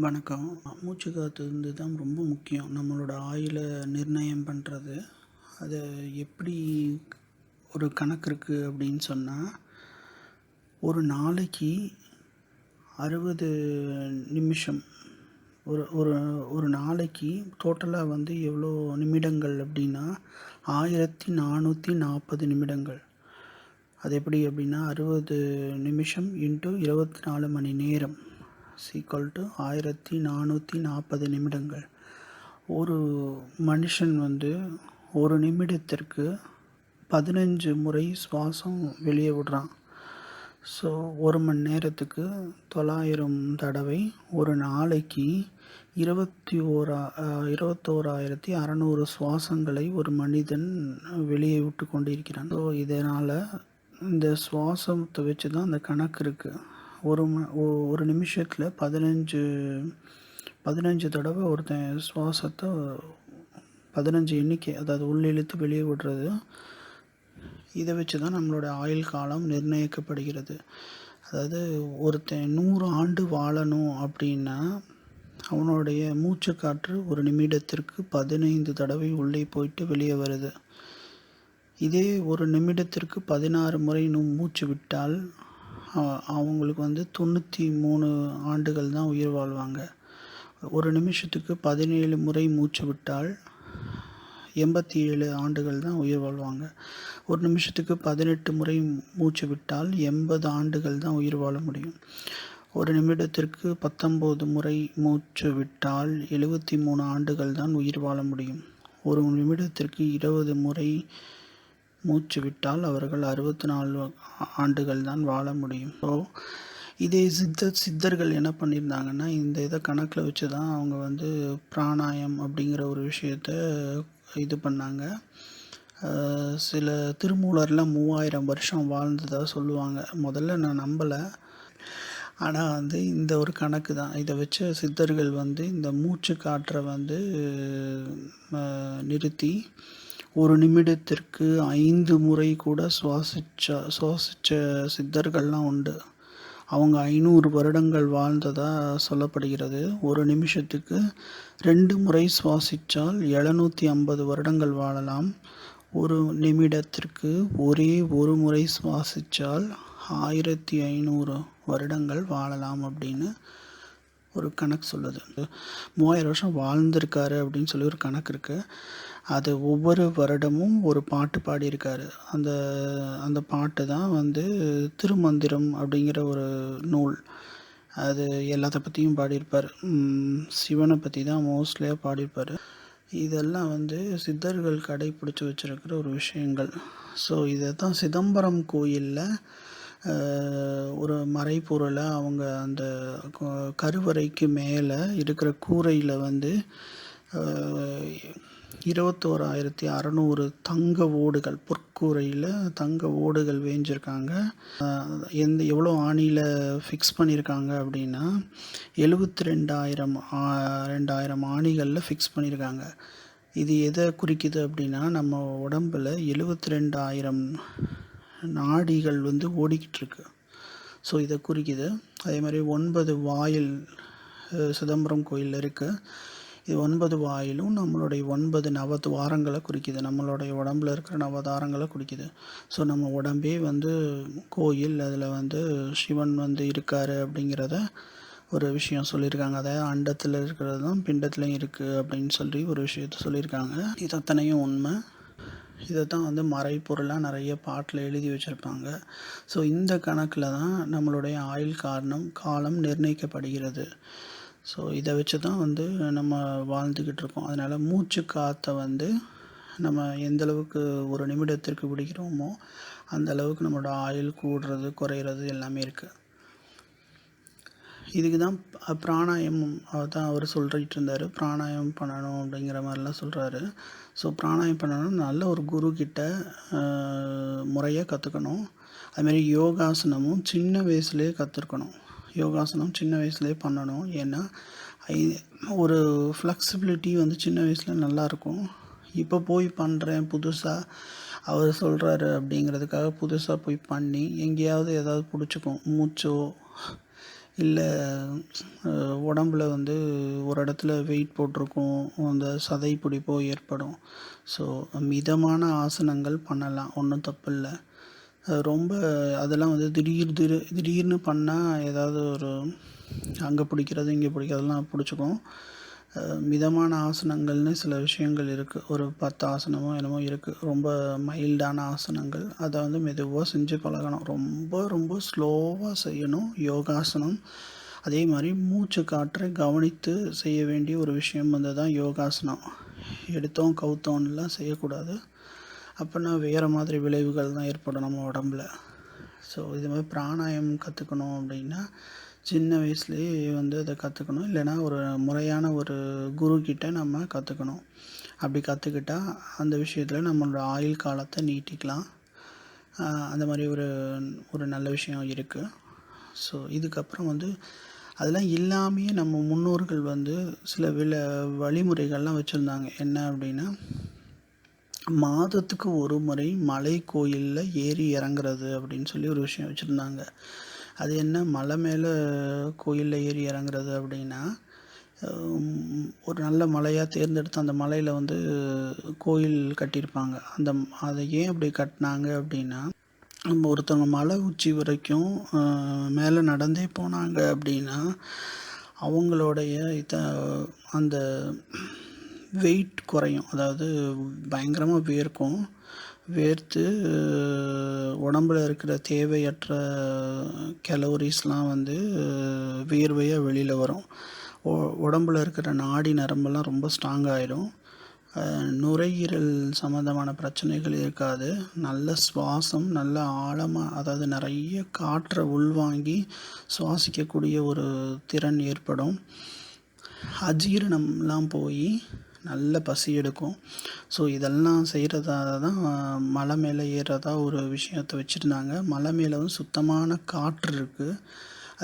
வணக்கம். மூச்சு காற்று வந்து தான் ரொம்ப முக்கியம். நம்மளோட ஆயுளை நிர்ணயம் பண்ணுறது அதை எப்படி ஒரு கணக்கு இருக்குது அப்படின்னு சொன்னால் ஒரு நாளைக்கு அறுபது நிமிஷம். ஒரு ஒரு ஒரு நாளைக்கு டோட்டலாக வந்து எவ்வளோ நிமிடங்கள் அப்படின்னா ஆயிரத்தி நானூற்றி நாற்பது நிமிடங்கள். அது எப்படி அப்படின்னா அறுபது நிமிஷம் இன்ட்டு இருபத்தி நாலு மணி நேரம். சீக்வல் டு ஆயிரத்தி நானூற்றி நாற்பது நிமிடங்கள். ஒரு மனுஷன் வந்து ஒரு நிமிடத்திற்கு பதினஞ்சு முறை சுவாசம் வெளியே விடுறான். ஸோ ஒரு மணி நேரத்துக்கு தொள்ளாயிரம் தடவை ஒரு நாளைக்கு இருபத்தி ஓரா இருபத்தோராயிரத்தி அறநூறு சுவாசங்களை ஒரு மனிதன் வெளியே விட்டு கொண்டிருக்கிறான். ஸோ இதனால் இந்த சுவாசத்தை வச்சு தான் அந்த கணக்கு இருக்குது ஒரு ஒரு நிமிஷத்தில் பதினஞ்சு பதினஞ்சு தடவை ஒருத்தன் சுவாசத்தை பதினஞ்சு எண்ணிக்கை அதாவது உள்ளிழுத்து வெளியே விடுறது. இதை வச்சு தான் நம்மளோட ஆயுள் காலம் நிர்ணயிக்கப்படுகிறது. அதாவது ஒருத்தன் நூறு ஆண்டு வாழணும் அப்படின்னா அவனுடைய மூச்சு காற்று ஒரு நிமிடத்திற்கு பதினைந்து தடவை உள்ளே போயிட்டு வெளியே வருது. இதே ஒரு நிமிடத்திற்கு பதினாறு முறை மூச்சு விட்டால் அவங்களுக்கு வந்து தொண்ணூற்றி மூணு ஆண்டுகள் தான் உயிர் வாழ்வாங்க. ஒரு நிமிஷத்துக்கு பதினேழு முறை மூச்சு விட்டால் எண்பத்தி ஏழு ஆண்டுகள் தான் உயிர் வாழ்வாங்க. ஒரு நிமிஷத்துக்கு பதினெட்டு முறை மூச்சு விட்டால் எண்பது ஆண்டுகள் தான் உயிர் வாழ முடியும். ஒரு நிமிடத்திற்கு பத்தொம்போது முறை மூச்சு விட்டால் எழுபத்தி மூணு ஆண்டுகள் தான் உயிர் வாழ முடியும். ஒரு நிமிடத்திற்கு இருபது முறை மூச்சு விட்டால் அவர்கள் அறுபத்தி நாலு ஆண்டுகள் தான் வாழ முடியும். ஸோ இதே சித்த சித்தர்கள் என்ன பண்ணியிருந்தாங்கன்னா இந்த இதை கணக்கில் வச்சு தான் அவங்க வந்து பிராணாயம் அப்படிங்கிற ஒரு விஷயத்த இது பண்ணாங்க. சில திருமூலர்லாம் மூவாயிரம் வருஷம் வாழ்ந்ததாக சொல்லுவாங்க. முதல்ல நான் நம்பலை. ஆனால் வந்து இந்த ஒரு கணக்கு தான் இதை வச்சு சித்தர்கள் வந்து இந்த மூச்சு காற்றை வந்து நிறுத்தி ஒரு நிமிடத்திற்கு ஐந்து முறை கூட சுவாசிச்ச சுவாசிச்ச சித்தர்கள்லாம் உண்டு. அவங்க ஐநூறு வருடங்கள் வாழ்ந்ததாக சொல்லப்படுகிறது. ஒரு நிமிஷத்துக்கு ரெண்டு முறை சுவாசித்தால் எழுநூற்றி ஐம்பது வருடங்கள் வாழலாம். ஒரு நிமிடத்திற்கு ஒரே ஒரு முறை சுவாசித்தால் ஆயிரத்தி ஐநூறு வருடங்கள் வாழலாம் அப்படின்னு ஒரு கணக்கு சொல்லுது. மூவாயிரம் வருஷம் வாழ்ந்திருக்காரு அப்படின்னு சொல்லி ஒரு கணக்கு இருக்குது அது ஒவ்வொரு வருடமும் ஒரு பாட்டு பாடியிருக்காரு. அந்த அந்த பாட்டு தான் வந்து திருமந்திரம் அப்படிங்கிற ஒரு நூல். அது எல்லாத்த பற்றியும் பாடியிருப்பார். சிவனை பற்றி தான் மோஸ்ட்லியாக பாடியிருப்பார். இதெல்லாம் வந்து சித்தர்கள் கடைப்பிடிச்சி வச்சிருக்கிற ஒரு விஷயங்கள். ஸோ இதை தான் சிதம்பரம் கோயிலில் ஒரு மறைப்பொருளை அவங்க அந்த கருவறைக்கு மேலே இருக்கிற கூரையில் வந்து இருபத்தோராயிரத்தி அறநூறு தங்க ஓடுகள். பொற்கூரையில் தங்க ஓடுகள் வேஞ்சிருக்காங்க. எந்த எவ்வளோ ஆணியில் ஃபிக்ஸ் பண்ணியிருக்காங்க அப்படின்னா எழுபத்தி ரெண்டாயிரம் ரெண்டாயிரம் ஆணிகளில் ஃபிக்ஸ் பண்ணியிருக்காங்க இது எதை குறிக்குது அப்படின்னா நம்ம உடம்புல எழுபத்தி ரெண்டாயிரம் நாடிகள் வந்து ஓடிக்கிட்டு இருக்கு ஸோ இதை குறிக்குது. அதே மாதிரி ஒன்பது வாயில் சிதம்பரம் கோயிலில் இருக்குது இது ஒன்பது வாயிலும் நம்மளுடைய ஒன்பது நவதுவாரங்களை குறிக்குது. நம்மளுடைய உடம்புல இருக்கிற நவதாரங்களை குறிக்குது. ஸோ நம்ம உடம்பே வந்து கோயில் அதில் வந்து சிவன் வந்து இருக்காரு அப்படிங்கிறத ஒரு விஷயம் சொல்லியிருக்காங்க. அதாவது அண்டத்தில் இருக்கிறது தான் பிண்டத்துலையும் இருக்குது அப்படின்னு சொல்லி ஒரு விஷயத்த சொல்லியிருக்காங்க. இது அத்தனையும் உண்மை. இதை தான் வந்து மறைப்பொருளாக நிறைய பாட்டில் எழுதி வச்சுருப்பாங்க. ஸோ இந்த கணக்கில் தான் நம்மளுடைய ஆயுள் காரணம் காலம் நிர்ணயிக்கப்படுகிறது. ஸோ இதை வச்சு தான் வந்து நம்ம வாழ்ந்துக்கிட்டு இருக்கோம் அதனால் மூச்சு காற்றை வந்து நம்ம எந்தளவுக்கு ஒரு நிமிடத்திற்கு பிடிக்கிறோமோ அந்த அளவுக்கு நம்மளோட ஆயுள் கூடுறது குறையிறது எல்லாமே இருக்குது இதுக்கு தான் பிராணாயமம் பிராணாயாமம் தான் அவர் சொல்லிட்டு இருந்தார். பிராணாயாமம் பண்ணணும் அப்படிங்கிற மாதிரிலாம் சொல்கிறாரு ஸோ பிராணாயம் பண்ணணும் நல்ல ஒரு குரு கிட்ட முறையாக கற்றுக்கணும் அதுமாரி யோகாசனமும் சின்ன வயசுலேயே கற்றுக்கணும் யோகாசனம் சின்ன வயசுலேயே பண்ணணும். ஏன்னா ஐ- ஒரு ஃப்ளெக்சிபிலிட்டி வந்து சின்ன வயசில் நல்லாயிருக்கும் இப்போ போய் பண்ணுறேன் புதுசாக அவர் சொல்கிறாரு அப்படிங்கிறதுக்காக புதுசாக போய் பண்ணி எங்கேயாவது ஏதாவது பிடிச்சிக்கும். மூச்சோ இல்லை உடம்புல வந்து ஒரு இடத்துல வெயிட் போட்டிருக்கும். அந்த சதை பிடிப்போ ஏற்படும். ஸோ மிதமான ஆசனங்கள் பண்ணலாம். ஒன்றும் தப்பு இல்லை ரொம்ப அதெல்லாம் வந்து திடீர் திடீர் திடீர்னு பண்ணால் ஏதாவது ஒரு அங்கே பிடிக்கிறது இங்கே பிடிக்கிறதெல்லாம் பிடிச்சிக்கும். மிதமான ஆசனங்கள்னு சில விஷயங்கள் இருக்குது ஒரு பத்து ஆசனமோ என்னமோ இருக்குது ரொம்ப மைல்டான ஆசனங்கள். அதை வந்து மெதுவாக செஞ்சு பழகணும். ரொம்ப ரொம்ப ஸ்லோவாக செய்யணும். யோகாசனம். அதே மாதிரி மூச்சு காற்றை கவனித்து செய்ய வேண்டிய ஒரு விஷயம் வந்து தான் யோகாசனம். எடுத்தோம் கவுத்தோன்னெலாம் செய்யக்கூடாது. அப்போனா வேறு மாதிரி விளைவுகள் தான் ஏற்படும் நம்ம உடம்புல. ஸோ இது மாதிரி பிராணாயம் கற்றுக்கணும் அப்படின்னா சின்ன வயசுலேயே வந்து அதை கற்றுக்கணும் இல்லைன்னா ஒரு முறையான ஒரு குரு நம்ம கற்றுக்கணும் அப்படி கற்றுக்கிட்டா அந்த விஷயத்தில் நம்மளோட ஆயுள் காலத்தை நீட்டிக்கலாம். அந்த மாதிரி ஒரு ஒரு நல்ல விஷயம் இருக்குது ஸோ இதுக்கப்புறம் வந்து அதெல்லாம் இல்லாமையே நம்ம முன்னோர்கள் வந்து சில வில வழிமுறைகள்லாம் வச்சுருந்தாங்க. என்ன அப்படின்னா மாதத்துக்கு ஒரு முறை மலை கோயிலில் ஏறி இறங்குறது அப்படின்னு சொல்லி ஒரு விஷயம் வச்சுருந்தாங்க. அது என்ன? மலை மேலே கோயிலில் ஏறி இறங்குறது அப்படின்னா ஒரு நல்ல மலையாக தேர்ந்தெடுத்து அந்த மலையில் வந்து கோயில் கட்டியிருப்பாங்க. அந்த அதை ஏன் அப்படி கட்டினாங்க அப்படின்னா நம்ம ஒருத்தவங்க மலை உச்சி வரைக்கும் மேலே நடந்தே போனாங்க அப்படின்னா அவங்களுடைய இத அந்த வெயிட் குறையும். அதாவது பயங்கரமாக வேர்க்கும் வேர்த்து உடம்புல இருக்கிற தேவையற்ற கலோரிஸ்லாம் வந்து வேர்வையாக வெளியில் வரும். உடம்புல இருக்கிற நாடி நரம்பெல்லாம் ரொம்ப ஸ்ட்ராங் ஆகிடும் நுரையீரல் சம்மந்தமான பிரச்சனைகள் இருக்காது. நல்ல சுவாசம் நல்ல ஆழமாக அதாவது நிறைய காற்றை உள்வாங்கி சுவாசிக்கக்கூடிய ஒரு திறன் ஏற்படும். அஜீரணம்லாம் போய் நல்ல பசி எடுக்கும். ஸோ இதெல்லாம் செய்கிறதால தான் மலை மேலே ஏறுறதா ஒரு விஷயத்தை வச்சுருந்தாங்க. மலை மேலே வந்து சுத்தமான காற்று இருக்குது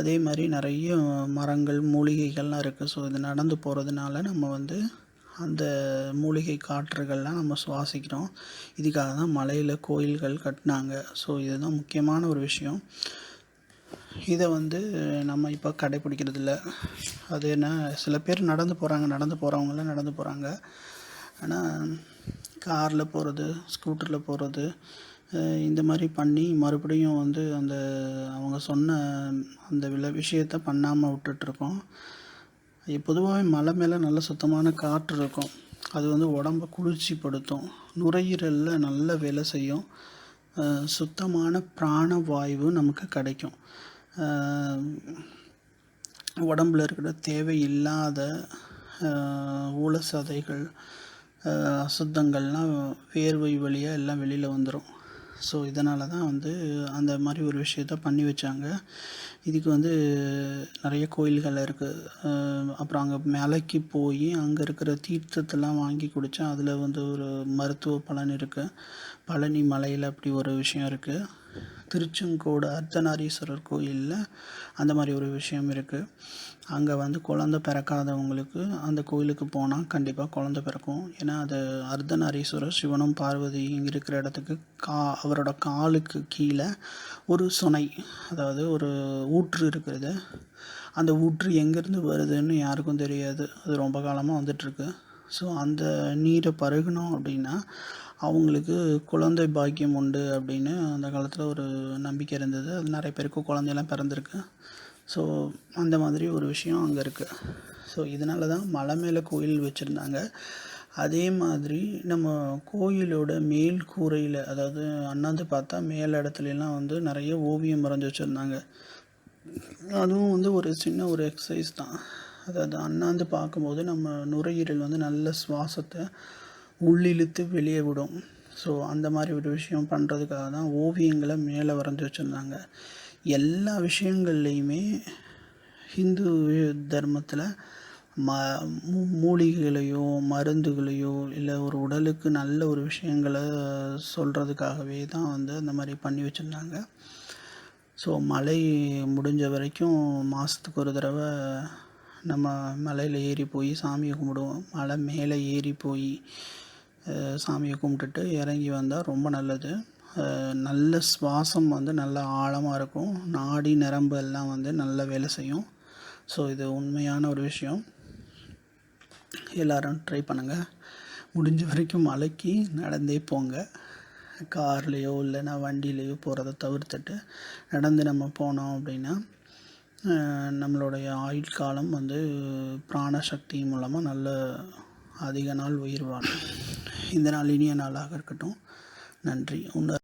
அதே மாதிரி நிறைய மரங்கள் மூலிகைகள்லாம் இருக்குது ஸோ இது நடந்து போகிறதுனால நம்ம வந்து அந்த மூலிகை காற்றுகள்லாம் நம்ம சுவாசிக்கிறோம். இதுக்காக தான் மலையில் கோயில்கள் கட்டினாங்க. ஸோ இதுதான் முக்கியமான ஒரு விஷயம். இதை வந்து நம்ம இப்போ கடைப்பிடிக்கிறது இல்லை. அது என்ன சில பேர் நடந்து போகிறாங்க நடந்து போகிறவங்களாம் நடந்து போகிறாங்க ஆனால் காரில் போகிறது ஸ்கூட்டரில் போகிறது இந்த மாதிரி பண்ணி மறுபடியும் வந்து அந்த அவங்க சொன்ன அந்த வில விஷயத்த பண்ணாமல் விட்டுட்ருக்கோம். பொதுவாகவே மலை மேலே நல்ல சுத்தமான காற்று இருக்கும். அது வந்து உடம்ப குளிர்ச்சிப்படுத்தும். நுரையீரலில் நல்ல வேலை செய்யும். சுத்தமான பிராணவாயு நமக்கு கிடைக்கும். உடம்புல இருக்கிற தேவையில்லாத ஊழ சதைகள் அசுத்தங்கள்லாம் வேர்வை வழியாக எல்லாம் வெளியில் வந்துடும் ஸோ இதனால தான் வந்து அந்த மாதிரி ஒரு விஷயத்த பண்ணி வச்சாங்க. இதுக்கு வந்து நிறைய கோயில்கள் இருக்குது அப்புறம் அங்கே மலைக்கு போய் அங்கே இருக்கிற தீர்த்தத்தெல்லாம் வாங்கி குடித்தா அதில் வந்து ஒரு மருத்துவ பலன் இருக்குது பழனி மலையில் அப்படி ஒரு விஷயம் இருக்குது திருச்செங்கோடு அர்த்தநாரீஸ்வரர் கோயிலில் அந்த மாதிரி ஒரு விஷயம் இருக்குது அங்கே வந்து குழந்த பிறக்காதவங்களுக்கு அந்த கோயிலுக்கு போனால் கண்டிப்பாக குழந்த பிறக்கும். ஏன்னா அது அர்த்தநாரீஸ்வரர் சிவனும் பார்வதி இருக்கிற இடத்துக்கு கா அவரோட காலுக்கு கீழே ஒரு சுனை அதாவது ஒரு ஊற்று இருக்கிறது. அந்த ஊற்று எங்கேருந்து வருதுன்னு யாருக்கும் தெரியாது. அது ரொம்ப காலமாக வந்துட்டுருக்கு ஸோ அந்த நீரை பருகணும் அப்படின்னா அவங்களுக்கு குழந்தை பாக்கியம் உண்டு அப்படின்னு அந்த காலத்தில் ஒரு நம்பிக்கை இருந்தது. அது நிறைய பேருக்கு குழந்தையெல்லாம் பிறந்திருக்கு. ஸோ அந்த மாதிரி ஒரு விஷயம் அங்கே இருக்குது ஸோ இதனால தான் மலை மேலே கோயில் வச்சுருந்தாங்க. அதே மாதிரி நம்ம கோயிலோட மேல் கூரையில் அதாவது அண்ணாந்து பார்த்தா மேல் இடத்துலலாம் வந்து நிறைய ஓவியம் வரைஞ்சி வச்சுருந்தாங்க. அதுவும் வந்து ஒரு சின்ன ஒரு எக்ஸசைஸ் தான். அதாவது அண்ணாந்து பார்க்கும்போது நம்ம நுரையீரல் வந்து நல்ல சுவாசத்தை உள்ளிழுத்து வெளியே விடும். ஸோ அந்த மாதிரி ஒரு விஷயம் பண்ணுறதுக்காக தான் ஓவியங்களை மேலே வரைஞ்சி வச்சுருந்தாங்க. எல்லா விஷயங்கள்லேயுமே ஹிந்து தர்மத்தில் ம மூலிகைகளையோ மருந்துகளையோ இல்லை ஒரு உடலுக்கு நல்ல ஒரு விஷயங்களை சொல்கிறதுக்காகவே தான் வந்து அந்த மாதிரி பண்ணி வச்சுருந்தாங்க. ஸோ மழை முடிஞ்ச வரைக்கும் மாதத்துக்கு ஒரு தடவை நம்ம மலையில் ஏறி போய் சாமியை கும்பிடுவோம். மலை மேலே ஏறி போய் சாமியை கும்பிட்டுட்டு இறங்கி வந்தால் ரொம்ப நல்லது. நல்ல சுவாசம் வந்து நல்ல ஆழமாக இருக்கும். நாடி நரம்பு எல்லாம் வந்து நல்ல வேலை செய்யும். ஸோ இது உண்மையான ஒரு விஷயம். எல்லோரும் ட்ரை பண்ணுங்கள் முடிஞ்ச வரைக்கும் மலைக்கு நடந்தே போங்க. கார்லேயோ இல்லைன்னா வண்டியிலையோ போகிறத தவிர்த்துட்டு நடந்து நம்ம போனோம் அப்படின்னா நம்மளுடைய ஆயுள் காலம் வந்து பிராணசக்தி மூலமாக நல்ல அதிக நாள் உயிர் வாழும். இந்த நாள் இனிய நாளாக இருக்கட்டும். நன்றி. உன்ன